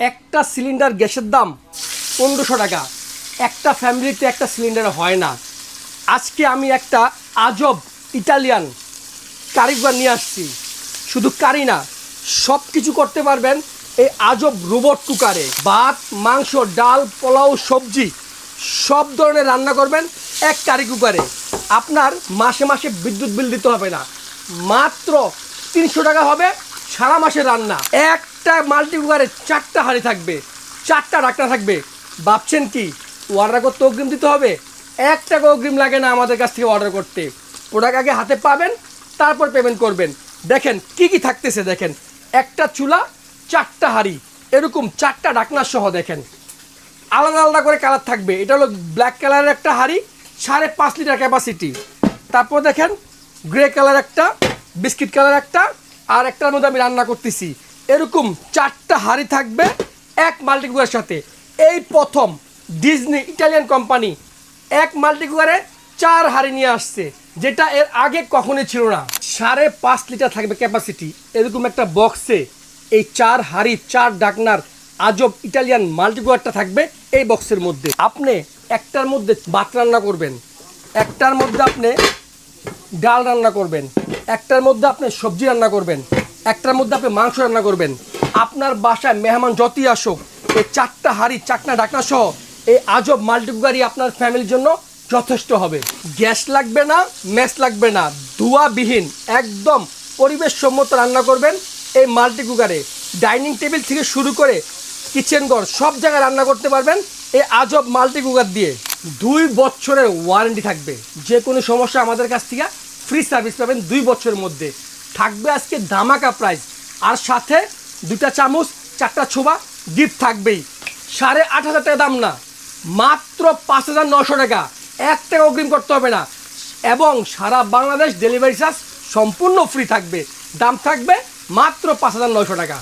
একটা সিলিন্ডার গ্যাসের দাম পনেরোশো টাকা। একটা ফ্যামিলিতে একটা সিলিন্ডার হয় না। আজকে আমি একটা আজব ইটালিয়ান কারিগর নিয়ে আসছি। শুধু কারি না সব কিছু করতে পারবেন এই আজব রোবট কুকারে। ভাত, মাংস, ডাল, পোলাও, সবজি, সব ধরনের রান্না করবেন এক কারি কুকারে। আপনার মাসে মাসে বিদ্যুৎ বিল দিতে হবে না। মাত্র তিনশো টাকা হবে সারা মাসে রান্না। একটা মাল্টি চারটা হাঁড়ি থাকবে, চারটা ডাকনা থাকবে। ভাবছেন কি অর্ডার করতে অগ্রিম দিতে হবে? এক টাকা অগ্রিম লাগে না আমাদের কাছ থেকে অর্ডার করতে। প্রোডাক্ট আগে হাতে পাবেন, তারপর পেমেন্ট করবেন। দেখেন, কি কি থাকতেছে দেখেন। একটা চুলা, চারটা হাঁড়ি। এরকম চারটা ডাকনা সহ দেখেন। আলাদা আলাদা করে কালার থাকবে। এটা হলো ব্ল্যাক কালারের একটা হাঁড়ি, সাড়ে পাঁচ লিটার ক্যাপাসিটি তারপর দেখেন গ্রে কালার একটা বিস্কিট কালার একটা, আর একটার মধ্যে আমি রান্না করতেছি। এরকম চারটা হাঁড়ি থাকবে এক মাল্টিকুকারের সাথে। এই প্রথম ডিজনি ইটালিয়ান কোম্পানি এক মাল্টিকুকারে চার হাঁড়ি নিয়ে আসছে, যেটা এর আগে কখনোই ছিল না। সাড়ে পাঁচ লিটার থাকবে ক্যাপাসিটি এরকম একটা বক্সে এই চার হাঁড়ি, চার ডাকনার আজব ইটালিয়ান মাল্টিকুয়ারটা থাকবে এই বক্সের মধ্যে। আপনি একটার মধ্যে ভাত রান্না করবেন, একটার মধ্যে আপনি ডাল রান্না করবেন, একটার মধ্যে আপনি সবজি রান্না করবেন একটার মধ্যে আপনি মাংস রান্না করবেন। আপনার বাসায় মেহমান যতই আসুক, এই চারটা হাঁড়ি চারটা ডাকনা সহ এই আজব মাল্টিকুকারই আপনার ফ্যামিলির জন্য যথেষ্ট হবে। গ্যাস লাগবে না ম্যাস লাগবে না ধোয়াবিহীন একদম পরিবেশ সম্মত রান্না করবেন এই মাল্টি কুকারে ডাইনিং টেবিল থেকে শুরু করে কিচেন ঘর, সব জায়গায় রান্না করতে পারবেন এই আজব মাল্টি কুকার দিয়ে। দুই বছরের ওয়ারেন্টি থাকবে। যে কোনো সমস্যা আমাদের কাছ থেকে ফ্রি সার্ভিস পাবেন দুই বছরের মধ্যে। থাকবে আজকে ধামাকা প্রাইস আর সাথে দুটা চামচ, চারটা ছোবা গিফট থাকবেই। সাড়ে আট হাজার টাকা দাম না, মাত্র পাঁচ হাজার নশো টাকা। এক টাকা অগ্রিম করতে হবে না। এবং সারা বাংলাদেশ ডেলিভারি চার্জ সম্পূর্ণ ফ্রি থাকবে। দাম থাকবে মাত্র পাঁচ হাজার নশো টাকা।